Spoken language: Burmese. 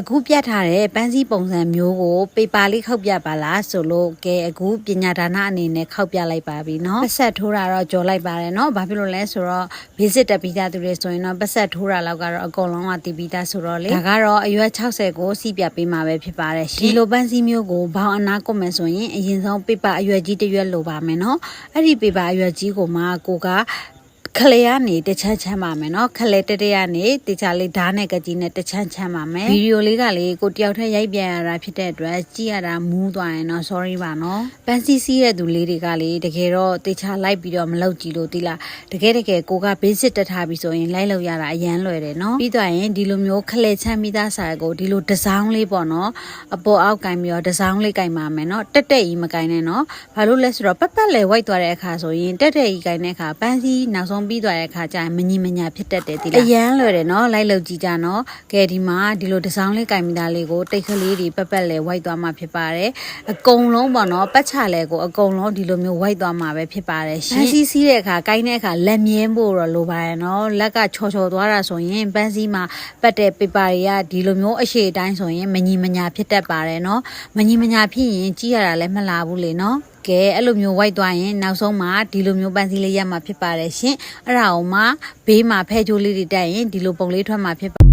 အခုပြတ်ထားတဲ့ပန်းစည်းပုံစံမျိုးကိုပေပါလေးခောက်ပြပါလားဆိုလို့ကဲအခုပညာဒါနအနေနဲ့ခောက်ပြလိုက်ပါပြီเนาะပတ်ဆက်ထိုးတာတော့ကြော်လိုက်ပါတယ်เนาะဘာဖြစ်လို့လဲဆိုတော့ visit တက်ပြီးသားသူတွေဆိုရင်တော့ပတ်ဆက်ထိုးတာလောက်ကတော့အကုန်လုံးကတည်ပြီးသားဆိုတော့လေဒါကတော့အရွယ်60ကိုစီးပြပေးမှာပဲဖြစ်ပါတယ်ရှင်ဒီလိုပန်းစည်းမျိုးကိုဘောင်းအနာကုတ်မယ်ဆိုရင်အရင်ဆုံးပေပါအရွယ်ကြီးတစ်ရွက်လိုပါမယ်เนาะအဲ့ဒီပေပါအရွယ်ကြီးကိုမှကိုက ခလေကနေတချမ်းချမ်းပါမယ်နော်ခလေတတရကနေတေချာလေးဓာတ်နဲ့ကကြီးနဲ့တချမ်းချမ်းပါမယ်ဗီဒီယိုလေးကလေကိုတယောက်ထက်ရိုက်ပြန်ရတာဖြစ်တဲ့အတွက်ကြည့်ရတာမူးသွားရင်တော့ sorry ပါနော်ပန်းစီစီးတဲ့သူလေးတွေကလေတကယ်တော့တေချာလိုက်ပြီးတော့မလုပ်ကြည့်လို့ဒီလားတကယ်တကယ်ကိုက basic တက်ထားပြီးဆိုရင်လိုက်လို့ရတာအရန်လွယ်တယ်နော်ပြီးတော့ရင်ဒီလိုမျိုးခလေချမ်းမိသားစာကိုဒီလို design လေးပေါ့နော်အပေါ်အောက်ကင်ပြီးတော့ design လေးကင်ပါမယ်နော်တက်တက်ကြီးမကင်နဲ့နော်ဘာလို့လဲဆိုတော့ပတ်ပတ်လဲဝိုက်သွားတဲ့အခါဆိုရင်တက်တက်ကြီးကင်တဲ့အခါပန်းစီနောက်ဆုံးဆုံးပြီးသွားတဲ့အခါကျရင်မညီမညာဖြစ်တတ်တယ်ဒီလားအရန်လွယ်တယ်နော်လိုက်လောက်ကြည့်ကြနော်ကဲဒီမှာဒီလိုဒီဇိုင်းလေးကင်မိသားလေးကိုတိတ်ကလေးတွေပက်ပက်လဲဝိုက်သွားမှဖြစ်ပါတယ်အကုန်လုံးပေါ့နော်ပတ်ချလဲကိုအကုန်လုံးဒီလိုမျိုးဝိုက်သွားမှပဲဖြစ်ပါတယ်ရှင်းစီးစီးတဲ့အခါကိုင်းတဲ့အခါလက်မြင်းဖို့တော့လိုပါတယ်နော်လက်ကချော်ချော်သွားတာဆိုရင်ပန်းစည်းမှာပတ်တဲ့ပေပါတွေကဒီလိုမျိုးအရှိတိုင်းဆိုရင်မညီမညာဖြစ်တတ်ပါတယ်နော်မညီမညာဖြစ်ရင်ကြည့်ရတာလည်းမလာဘူးလေနော် ကဲအဲ့လိုမျိုးဝိုက်သွားရင်နောက်ဆုံးမှာဒီလိုမျိုးပန်းစည်းလေးရမှာဖြစ်ပါတယ်ရှင်အဲ့ဒါအောင်မှဘေးမှာဖဲချိုးလေးတွေတက်ရင်ဒီလိုပုံလေးထွက်မှာဖြစ်ပါ